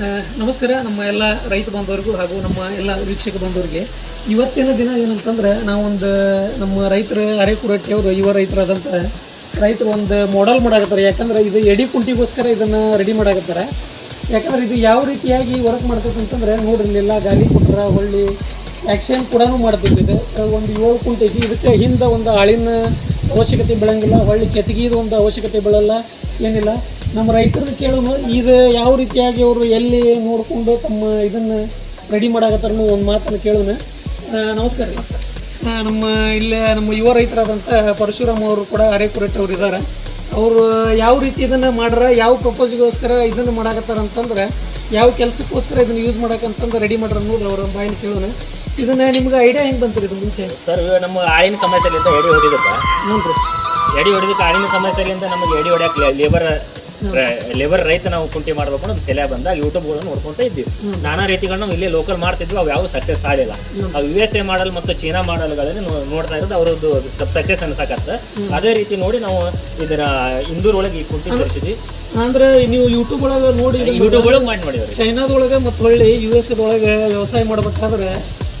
ನಮಸ್ಕಾರ, ನಮ್ಮ ಎಲ್ಲ ರೈತ ಬಾಂಧವರಿಗೂ ಹಾಗೂ ನಮ್ಮ ಎಲ್ಲ ವೀಕ್ಷಕ ಬಾಂಧವರಿಗೆ. ಇವತ್ತಿನ ದಿನ ಏನಂತಂದ್ರೆ, ನಾವೊಂದು ನಮ್ಮ ರೈತರು ಅರೆಕುರಟ್ಟಿಯವರು ಯುವ ರೈತರಾದಂಥ ರೈತರು ಒಂದು ಮಾಡಲ್ ಮಾಡಾಕತ್ತಾರೆ. ಯಾಕಂದ್ರೆ ಇದು ಎಡಿ ಕುಂಟಿಗೋಸ್ಕರ ಇದನ್ನು ರೆಡಿ ಮಾಡಾಕತ್ತಾರೆ. ಯಾಕಂದ್ರೆ ಇದು ಯಾವ ರೀತಿಯಾಗಿ ವರ್ಕ್ ಮಾಡ್ತೈತೆ ಅಂತಂದ್ರೆ, ನೋಡ್ರಿ ಗಾಳಿ ಕುಟ್ರ, ಹೊಳ್ಳಿ ಆ್ಯಕ್ಷನ್ ಕೂಡ ಮಾಡ್ತೈತಿ. ಇದು ಒಂದು ಏಳು ಕುಂಟೆ ಐತಿ. ಇದಕ್ಕೆ ಹಿಂದೆ ಒಂದು ಆಳಿನ ಅವಶ್ಯಕತೆ ಬೀಳಂಗಿಲ್ಲ, ಹೊಳ್ಳಿ ಕೆತ್ತಗಿದ ಒಂದು ಅವಶ್ಯಕತೆ ಬೀಳಲ್ಲ, ಏನಿಲ್ಲ. ನಮ್ಮ ರೈತರನ್ನ ಕೇಳೋಣ ಇದು ಯಾವ ರೀತಿಯಾಗಿ ಅವರು ಎಲ್ಲಿ ನೋಡಿಕೊಂಡು ತಮ್ಮ ಇದನ್ನು ರೆಡಿ ಮಾಡಾಕತ್ತಾರ ಒಂದು ಮಾತನ್ನು ಕೇಳೋಣ. ನಮಸ್ಕಾರ ರೀ. ನಮ್ಮ ಇಲ್ಲೇ ನಮ್ಮ ಯುವ ರೈತರಾದಂಥ ಪರಶುರಾಮ್ ಅವರು ಕೂಡ ಅರೆಕುರೆಟ್ ಅವ್ರು ಇದ್ದಾರೆ ಅವರು ಯಾವ ರೀತಿ ಇದನ್ನು ಮಾಡ್ರ ಯಾವ ಪರ್ಪಸ್ಗೋಸ್ಕರ ಇದನ್ನು ಮಾಡಾಕತ್ತಾರ ಅಂತಂದ್ರೆ ಯಾವ ಕೆಲಸಕ್ಕೋಸ್ಕರ ಇದನ್ನು ಯೂಸ್ ಮಾಡೋಕ್ಕಂತಂದು ರೆಡಿ ಮಾಡ್ರ ಅನ್ನೋದು ಅವ್ರ ಬಾಯಿನ ಕೇಳೋಣ. ಇದನ್ನ ನಿಮ್ಗೆ ಐಡಿಯಾ ಹೆಂಗೆ ಬಂತು ಇದು ಮುಂಚೆ? ಸರ್ ನಮ್ಮ ಆಳಿನ ಸಮಯದಲ್ಲಿ ಎಡಿ ಹೊಡಿದಪ್ಪ ಹ್ಞೂ ರೀ. ಎಡಿ ಹೊಡಿದಕ್ಕೆ ಆಳಿನ ಸಮಯದಲ್ಲಿ ನಮಗೆ ಎಡಿ ಹೊಡ್ಯಾಕ ಲೇಬರ್ ಲೇಬರ್ ರೈತ ನಾವು ಕುಂಟಿ ಮಾಡ್ಬೇಕು ಅನ್ನೋದು ತಲೆ ಬಂದಾಗ ಯೂಟ್ಯೂಬ್ಗಳನ್ನು ನೋಡ್ಕೊಂತ ಇದ್ವಿ ನಾನಾ ರೀತಿಗಳನ್ನ ನಾವು ಇಲ್ಲೇ ಲೋಕಲ್ ಮಾಡ್ತಿದ್ವಿ ಅವು ಯಾವ ಸಕ್ಸಸ್ ಆಗಿಲ್ಲ ಅವು ಯು ಎಸ್ ಎ ಮಾಡಲ್ ಮತ್ತು ಚೀನಾ ಮಾಡಲ್ಗಳಲ್ಲಿ ನೋಡ್ತಾ ಇರೋದು ಅವರದ್ದು ಸಕ್ಸಸ್ ಅನ್ಸಕತ್ತ ಅದೇ ರೀತಿ ನೋಡಿ ನಾವು ಇದರ ಇಂದೂರ್ ಒಳಗೆ ಈ ಕುಂಟಿ ತರಿಸಿದ್ವಿ. ಅಂದ್ರೆ ನೀವು ಯೂಟ್ಯೂಬ್ ಒಳಗೆ ನೋಡಿ ಯೂಟ್ಯೂಬ್ ಒಳಗೆ ಮಾಡಿ ಮಾಡಿದ್ರಿ ಚೈನಾದೊಳಗೆ ಮತ್ತು ಹೊಳ್ಳಿ ಯು ಎಸ್ ಎದೊಳಗೆ ವ್ಯವಸಾಯ ಮಾಡ್ಬೇಕಾದ್ರೆ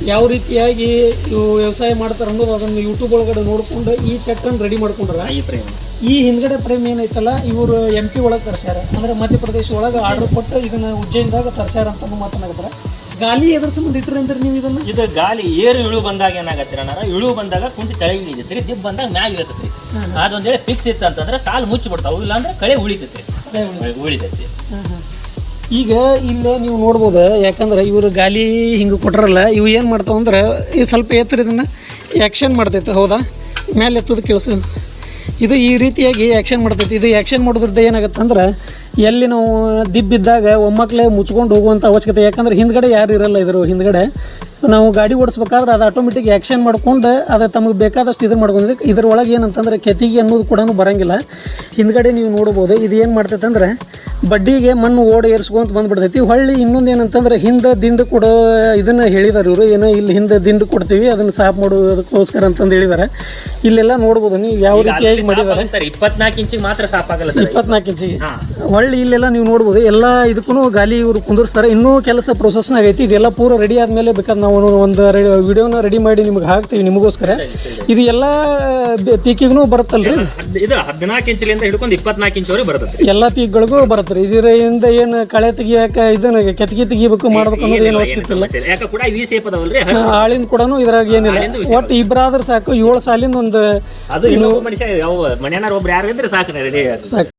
ಯಾವ ರೀತಿಯಾಗಿ ಇವು ವ್ಯವಸಾಯ ಮಾಡ್ತಾರೆ ಅನ್ನೋದು ಅದನ್ನು ಯೂಟ್ಯೂಬ್ ಒಳಗಡೆ ನೋಡಿಕೊಂಡು ಈ ಚಟ್ಟನ್ನು ರೆಡಿ ಮಾಡ್ಕೊಂಡ್ರೆ ಈ ಫ್ರೇಮ್ ಈ ಹಿಂದ್ಗಡೆ ಪ್ರೇಮ್ ಏನೈತಲ್ಲ ಇವರು ಎಂ ಪಿ ಒಳಗೆ ತರ್ಸ್ಯಾರ. ಅಂದ್ರೆ ಮಧ್ಯಪ್ರದೇಶ ಒಳಗೆ ಆರ್ಡರ್ ಕೊಟ್ಟು ಇದನ್ನ ಉಜ್ಜೈನ್ದಾಗ ತರ್ಸ್ಯಾರ ಅಂತ ಮಾತನಾಡ್ತಾರೆ ಗಾಲಿ ಎದ್ರ ಸಂಬಂಧ ಇಟ್ಟರೆ ಅಂದ್ರೆ ನೀವು ಇದನ್ನ? ಇದು ಗಾಲಿ ಏರು ಇಳು ಬಂದಾಗ ಏನಾಗತ್ತೆ ಅಣ್ಣ ಇಳು ಬಂದಾಗ ಕುಂಟಿ ತೆಳಗೆ ಇಳಿತೈತ್ರಿ ದಿಬ್ ಬಂದಾಗ ಮ್ಯಾಗ ಇಳಿತೈತಿ ಅದೊಂದ್ ಹೇಳಿ ಫಿಕ್ಸ್ ಇತ್ತು ಅಂತಂದ್ರೆ ಸಾಲು ಮುಚ್ಚಿ ಬಿಡ್ತಾವ ಇಲ್ಲ ಅಂದ್ರೆ ಕಳೆ ಉಳಿತೈತಿ. ಉಳಿತೈತಿ. ಈಗ ಇಲ್ಲೇ ನೀವು ನೋಡ್ಬೋದು ಯಾಕಂದ್ರೆ ಇವರು ಗಾಲಿ ಹಿಂಗೆ ಕೊಟ್ರಲ್ಲ ಇವು ಏನು ಮಾಡ್ತಾವ ಅಂದ್ರೆ ಈ ಸ್ವಲ್ಪ ಎತ್ತರ ಇದನ್ನು ಆ್ಯಕ್ಷನ್ ಮಾಡ್ತೈತೆ ಹೌದಾ? ಮೇಲೆ ಎತ್ತದು ಕೆಲಸ ಇದು ಈ ರೀತಿಯಾಗಿ ಆ್ಯಕ್ಷನ್ ಮಾಡ್ತೈತಿ. ಇದು ಆ್ಯಕ್ಷನ್ ಮಾಡೋದ್ರದ್ದು ಏನಾಗುತ್ತೆ ಅಂದ್ರೆ ಎಲ್ಲಿ ನಾವು ದಿಬ್ಬಿದ್ದಾಗ ಒಮ್ಮಕ್ಕಳೇ ಮುಚ್ಕೊಂಡು ಹೋಗುವಂಥ ಅವಶ್ಯಕತೆ. ಯಾಕಂದ್ರೆ ಹಿಂದ್ಗಡೆ ಯಾರು ಇರಲ್ಲ ಇದ್ರು. ಹಿಂದ್ಗಡೆ ನಾವು ಗಾಡಿ ಓಡಿಸ್ಬೇಕಾದ್ರೆ ಅದು ಆಟೋಮೆಟಿಕ್ ಆ್ಯಕ್ಷನ್ ಮಾಡ್ಕೊಂಡು ಅದು ತಮಗೆ ಬೇಕಾದಷ್ಟು ಇದು ಮಾಡ್ಕೊಂಡಿದೆ ಇದ್ರೊಳಗೆ ಏನಂತಂದ್ರೆ, ಕೆತ್ತಿಗೆ ಅನ್ನೋದು ಕೂಡ ಬರಂಗಿಲ್ಲ. ಹಿಂದ್ಗಡೆ ನೀವು ನೋಡ್ಬೋದು ಇದು ಏನು ಮಾಡ್ತೈತೆ ಅಂದ್ರೆ ಬಡ್ಡಿಗೆ ಮಣ್ಣು ಓಡ ಏರ್ಸ್ಕೊಂತ ಬಂದ್ಬಿಡ್ತೈತಿ. ಹೊಳ್ಳಿ ಇನ್ನೊಂದು ಏನಂತಂದ್ರೆ ಹಿಂದೆ ದಿಂಡು ಕೊಡೋ ಇದನ್ನು ಹೇಳಿದಾರೆ ಇವರು. ಏನೋ ಇಲ್ಲಿ ಹಿಂದೆ ದಿಂಡು ಕೊಡ್ತೀವಿ ಅದನ್ನು ಸಾಫ್ ಮಾಡೋದಕ್ಕೋಸ್ಕರ ಅಂತಂದು ಹೇಳಿದ್ದಾರೆ ಇಲ್ಲೆಲ್ಲ ನೋಡ್ಬೋದು ನೀವು ಯಾವ ರೀತಿಯಾಗಿ ಮಾಡಿದ್ದಾರೆ ಅಂತಾರೆ. ಇಪ್ಪತ್ನಾಲ್ಕು ಇಂಚಿಗೆ ಮಾತ್ರ ಸಾಫ್ ಆಗಲ್ಲ ಇಪ್ಪತ್ನಾಲ್ಕು ಇಂಚಿಗೆ. ಹೊಳ್ಳಿ ಇಲ್ಲೆಲ್ಲ ನೀವು ನೋಡ್ಬೋದು ಎಲ್ಲ ಇದಕ್ಕೂ ಗಾಲಿ ಇವರು ಕುಂದಿರ್ಸ್ತಾರೆ. ಇನ್ನೂ ಕೆಲಸ ಪ್ರೊಸೆಸ್ನಾಗ ಐತಿ. ಇದೆಲ್ಲ ಪೂರ ರೆಡಿ ಆದಮೇಲೆ ಬೇಕಾದ್ರೆ ನಾವು ಒಂದು ವಿಡಿಯೋನ ರೆಡಿ ಮಾಡಿ ನಿಮ್ಗೆ ಹಾಕ್ತೀವಿ ನಿಮಗೋಸ್ಕರ. ಇದು ಎಲ್ಲ ಪೀಕಿಗೂ ಬರುತ್ತಲ್ರಿ? ಇದು ಹದಿನಾಲ್ಕು ಇಂಚಿಲಿಂದ ಹಿಡ್ಕೊಂಡು ಇಪ್ಪತ್ನಾಲ್ಕು ಇಂಚವರೆಗೆ ಬರುತ್ತೆ ಎಲ್ಲ ಪೀಕ್ಗಳಿಗೂ ಬರುತ್ತೆ. ರೀ ಇದರಿಂದ ಏನು ಕಳೆ ತೆಗಿಯಾಕ ಇದನ್ನ ಕೆತ್ತಿಗೆ ತೆಗಿಬೇಕು ಮಾಡ್ಬೇಕು ಅನ್ನೋದು ಏನು ಅವಶ್ಯಕತೆ ಇಲ್ಲ. ಯಾಕೆ ಕೂಡ ವಿ ಸೇಪ್ ಅದಾವಲ್ರಿ? ಆಳಿಂದ ಕೂಡ ಇದ್ರಾಗ ಏನಿಲ್ಲ. ಒಟ್ಟು ಇಬ್ಬರಾದ್ರೆ ಸಾಕು ಏಳು ಸಾಲಿಂದ ಒಂದು ಅದು ಇನ್ನೊಬ್ಬ ಮನುಷ್ಯ ಯಾವ ಮನೆಯನ್ನಾರ ಒಬ್ರು ಯಾರು ಸಾಕು ರೆಡಿ ಸಾಕು.